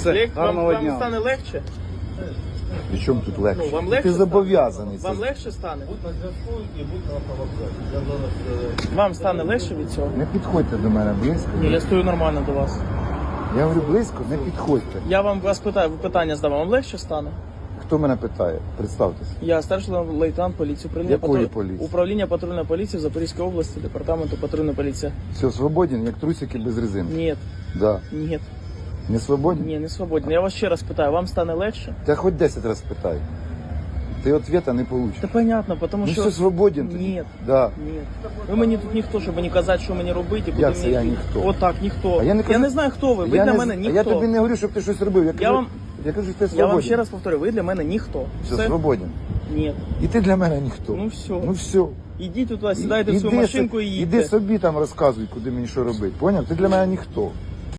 Все, Лег- вам, гарного вам дня. стане легше? І чому тут легше? Ну, вам Ти легше зобов'язаний. Вам це. легше стане? Будь на зв'язку і будь на провокації. Е, Вам стане легше від цього? Не підходьте до мене близько. Ні, я стою нормально до вас. Я говорю близько, не підходьте. Я вам вас питаю, питання задам, вам легше стане? Хто мене питає? Представтесь. Я старший лейтенант поліції управління, Якої патруль- поліції? управління патрульної поліції в Запорізькій області, департаменту патрульної поліції. Все, свободен, як трусики без резинки. Ні, Да. ні, Не свободен? ні, не свободні. Я вас ще раз питаю, вам стане легше? Та хоч 10 разів питай. Ти ответа не получиш. Та понятно, тому Ну що... все свободен тоді. Ні, Да. ні. Ви мені тут ніхто, щоб мені казати, що мені робити. куди Як це мені я ніхто? Отак, ніхто. А я не кажу- знаю, хто ви. Ви для не, мене ніхто. Я тобі не говорю, щоб ти щось робив. Я, кажу, вам- я кажу, що ти Я вам ще раз повторю, ви для мене ніхто. Все, свободен. Ні. І ти для мене ніхто. Ну все. Ну все. Ідіть туди, сідайте в Іди свою машинку со- і Іди собі там розказуй, куди мені що робити. Поняв? Ти для мене ніхто.